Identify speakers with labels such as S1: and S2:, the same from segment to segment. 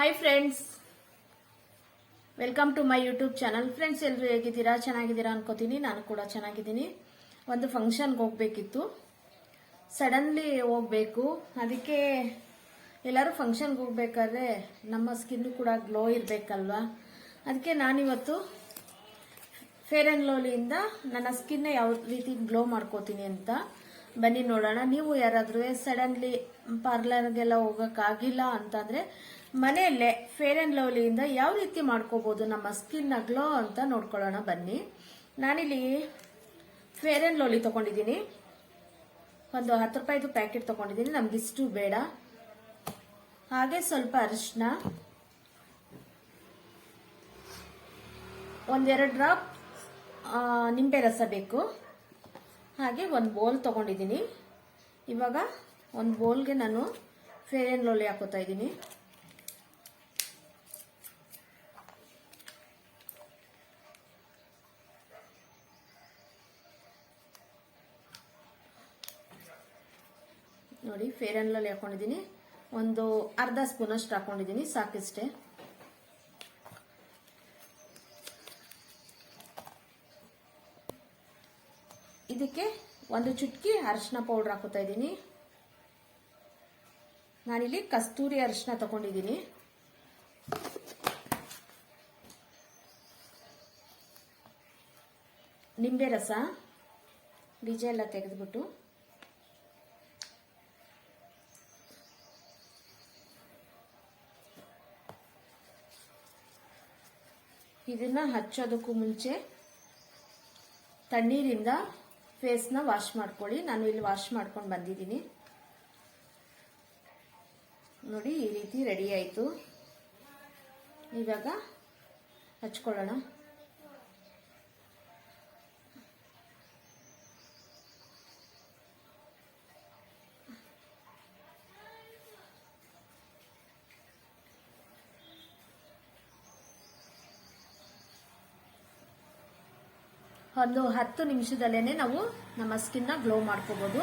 S1: Hi friends welcome to my YouTube channel friends ಎಲ್ಲರೂ ಹೇಗಿದ್ದೀರಾ? ಚೆನ್ನಾಗಿದ್ದೀರಾ ಅನ್ಕೋತೀನಿ. ನಾನು ಕೂಡ ಚೆನ್ನಾಗಿದ್ದೀನಿ. ಒಂದು ಫಂಕ್ಷನ್ಗೆ ಹೋಗ್ಬೇಕಿತ್ತು. ಸಡನ್ಲಿ ಹೋಗ್ಬೇಕು. ಅದಕ್ಕೆ ಎಲ್ಲರೂ ಫಂಕ್ಷನ್ಗೆ ಹೋಗ್ಬೇಕಾದ್ರೆ ನಮ್ಮ ಸ್ಕಿನ್ನು ಕೂಡ ಗ್ಲೋ ಇರಬೇಕಲ್ವಾ? ಅದಕ್ಕೆ ನಾನಿವತ್ತು ಫೇರ್ ಆ್ಯಂಡ್ ಲೋಲಿಯಿಂದ ನನ್ನ ಸ್ಕಿನ್ನ ಯಾವ ರೀತಿ ಗ್ಲೋ ಮಾಡ್ಕೋತೀನಿ ಅಂತ ಬನ್ನಿ ನೋಡೋಣ. ನೀವು ಯಾರಾದರೂ ಸಡನ್ಲಿ ಪಾರ್ಲರ್ಗೆಲ್ಲ ಹೋಗೋಕ್ಕಾಗಿಲ್ಲ ಅಂತಂದರೆ ಮನೆಯಲ್ಲೇ ಫೇರ್ ಆ್ಯಂಡ್ ಲವ್ಲಿಯಿಂದ ಯಾವ ರೀತಿ ಮಾಡ್ಕೋಬೋದು ನಮ್ಮ ಸ್ಕಿನ್ನ ಗ್ಲೋ ಅಂತ ನೋಡ್ಕೊಳ್ಳೋಣ ಬನ್ನಿ. ನಾನಿಲ್ಲಿ ಫೇರ್ ಆ್ಯಂಡ್ ಲವ್ಲಿ ತೊಗೊಂಡಿದ್ದೀನಿ. ಒಂದು ಹತ್ತು ರೂಪಾಯಿದು ಪ್ಯಾಕೆಟ್ ತೊಗೊಂಡಿದ್ದೀನಿ. ನಮಗಿಷ್ಟು ಬೇಡ. ಹಾಗೆ ಸ್ವಲ್ಪ ಅರಿಶಿನ ಒಂದೆರಡು ಡ್ರಾಪ್ ನಿಂಬೆ ರಸ ಬೇಕು. ಹಾಗೆ ಒಂದು ಬೋಲ್ ತೊಗೊಂಡಿದ್ದೀನಿ. ಇವಾಗ ಒಂದು ಬೋಲ್ಗೆ ನಾನು ಫೇರ್ ಆ್ಯಂಡ್ ಲೋಲಿ ಹಾಕೋತಾ ಇದ್ದೀನಿ. ನೋಡಿ ಫೇರ್ ಆ್ಯಂಡ್ ಲವ್ಲಿ ಹಾಕೊಂಡಿದ್ದೀನಿ. ಒಂದು ಅರ್ಧ ಸ್ಪೂನಷ್ಟು ಹಾಕೊಂಡಿದ್ದೀನಿ, ಸಾಕಿಷ್ಟೇ. ಇದಕ್ಕೆ ಒಂದು ಚುಟ್ಕಿ ಅರಿಶಿನ ಪೌಡ್ರ್ ಹಾಕೋತಾ ಇದ್ದೀನಿ. ನಾನಿಲ್ಲಿ ಕಸ್ತೂರಿ ಅರಿಶಿನ ತಗೊಂಡಿದ್ದೀನಿ. ನಿಂಬೆ ರಸ, ಬೀಜ ಎಲ್ಲ ತೆಗೆದ್ಬಿಟ್ಟು. ಇದನ್ನ ಹಚ್ಚೋದಕ್ಕೂ ಮುಂಚೆ ತಣ್ಣೀರಿಂದ ಫೇಸ್ನ ವಾಶ್ ಮಾಡ್ಕೊಳ್ಳಿ. ನಾನು ಇಲ್ಲಿ ವಾಶ್ ಮಾಡ್ಕೊಂಡು ಬಂದಿದ್ದೀನಿ. ನೋಡಿ, ಈ ರೀತಿ ರೆಡಿ ಆಯಿತು. ಇವಾಗ ಹಚ್ಕೊಳ್ಳೋಣ. ಒಂದು ಹತ್ತು ನಿಮಿಷದಲ್ಲೇನೆ ನಾವು ನಮ್ಮ ಸ್ಕಿನ್ನ ಗ್ಲೋ ಮಾಡ್ಕೋಬಹುದು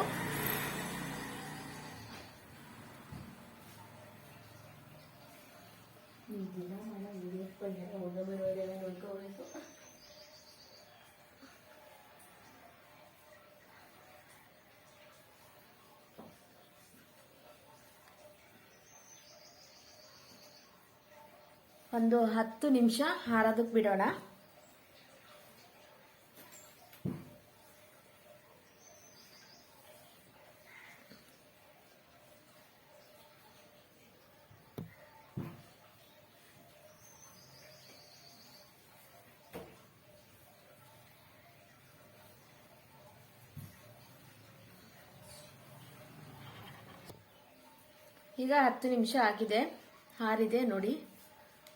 S1: ಒಂದು ಹತ್ತು ನಿಮಿಷ ಹಾರೋದಕ್ಕೆ ಬಿಡೋಣ. ಈಗ ಹತ್ತು ನಿಮಿಷ ಆಗಿದೆ. ಹಾರಿದೆ ನೋಡಿ.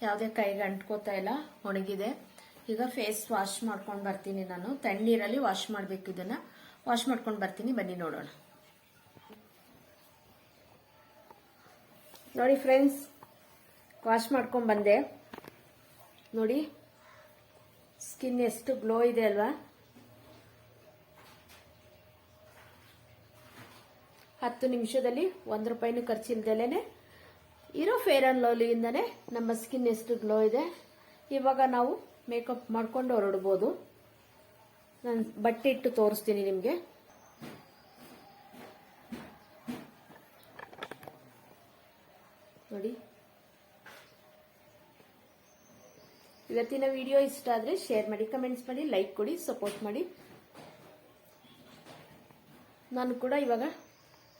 S1: ಯಾವುದೇ ಕೈಗೆ ಅಂಟ್ಕೋತಾ ಇಲ್ಲ, ಒಣಗಿದೆ. ಈಗ ಫೇಸ್ ವಾಶ್ ಮಾಡ್ಕೊಂಡು ಬರ್ತೀನಿ ನಾನು. ತಣ್ಣೀರಲ್ಲಿ ವಾಶ್ ಮಾಡಬೇಕು ಇದನ್ನು. ವಾಶ್ ಮಾಡ್ಕೊಂಡು ಬರ್ತೀನಿ. ಬನ್ನಿ ನೋಡೋಣ. ನೋಡಿ ಫ್ರೆಂಡ್ಸ್ ವಾಶ್ ಮಾಡ್ಕೊಂಡು ಬಂದೆ. ನೋಡಿ ಸ್ಕಿನ್ ಎಷ್ಟು ಗ್ಲೋ ಇದೆ ಅಲ್ವಾ? ಹತ್ತು ನಿಮಿಷದಲ್ಲಿ ಒಂದು ರೂಪಾಯಿನೂ ಖರ್ಚಿಲ್ದಲೇ ಇರೋ ಫೇರ್ ಆ್ಯಂಡ್ ಲವ್ಲಿಯಿಂದನೇ ನಮ್ಮ ಸ್ಕಿನ್ ಎಷ್ಟು ಗ್ಲೋ ಇದೆ. ಇವಾಗ ನಾವು ಮೇಕಪ್ ಮಾಡ್ಕೊಂಡು ಹೊರಡ್ಬೋದು. ನಾನು ಬಟ್ಟೆ ಇಟ್ಟು ತೋರಿಸ್ತೀನಿ ನಿಮಗೆ. ನೋಡಿ. ಇವತ್ತಿನ ವಿಡಿಯೋ ಇಷ್ಟ ಆದರೆ ಶೇರ್ ಮಾಡಿ ಕಮೆಂಟ್ಸ್ ಮಾಡಿ ಲೈಕ್ ಕೊಡಿ ಸಪೋರ್ಟ್ ಮಾಡಿ. ನಾನು ಕೂಡ ಇವಾಗ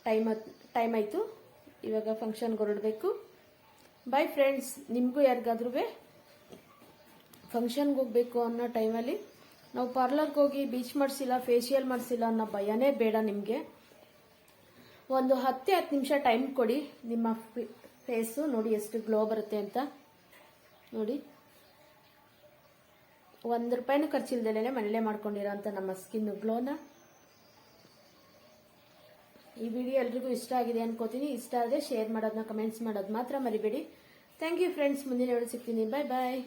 S1: ಟೈಮ್ ಟೈಮ್ ಆಯಿತು. ಇವಾಗ ಫಂಕ್ಷನ್ಗೆ ಹೊರಡಬೇಕು. ಬೈ ಫ್ರೆಂಡ್ಸ್ ನಿಮಗೂ ಯಾರಿಗಾದ್ರೂ ಫಂಕ್ಷನ್ಗೆ ಹೋಗಬೇಕು ಅನ್ನೋ ಟೈಮಲ್ಲಿ ನಾವು ಪಾರ್ಲರ್ಗೆ ಹೋಗಿ ಬೀಚ್ ಮಾಡಿಸಿಲ್ಲ ಫೇಶಿಯಲ್ ಮಾಡಿಸಿಲ್ಲ ಅನ್ನೋ ಭಯನೇ ಬೇಡ ನಿಮಗೆ. ಒಂದು ಹತ್ತೇ ಹತ್ತು ನಿಮಿಷ ಟೈಮ್ ಕೊಡಿ. ನಿಮ್ಮ ಫೇಸು ನೋಡಿ ಎಷ್ಟು ಗ್ಲೋ ಬರುತ್ತೆ ಅಂತ. ನೋಡಿ. ಒಂದು ರೂಪಾಯಿನೂ ಖರ್ಚಿಲ್ದಲೇ ಮನೇಲೆ ಮಾಡ್ಕೊಂಡಿರೋ ಅಂತ ನಮ್ಮ ಸ್ಕಿನ್ ಗ್ಲೋನ ಈ ವಿಡಿಯೋ ಎಲ್ರಿಗೂ ಇಷ್ಟ ಆಗಿದೆ ಅನ್ಕೋತೀನಿ. ಇಷ್ಟ ಆದರೆ ಶೇರ್ ಮಾಡೋದನ್ನ ಕಮೆಂಟ್ಸ್ ಮಾಡೋದು ಮಾತ್ರ ಮರಿಬೇಡಿ. ಥ್ಯಾಂಕ್ ಯು ಫ್ರೆಂಡ್ಸ್ ಮುಂದಿನ ವಿಡಿಯೋ ಸಿಗ್ತೀನಿ. Bye bye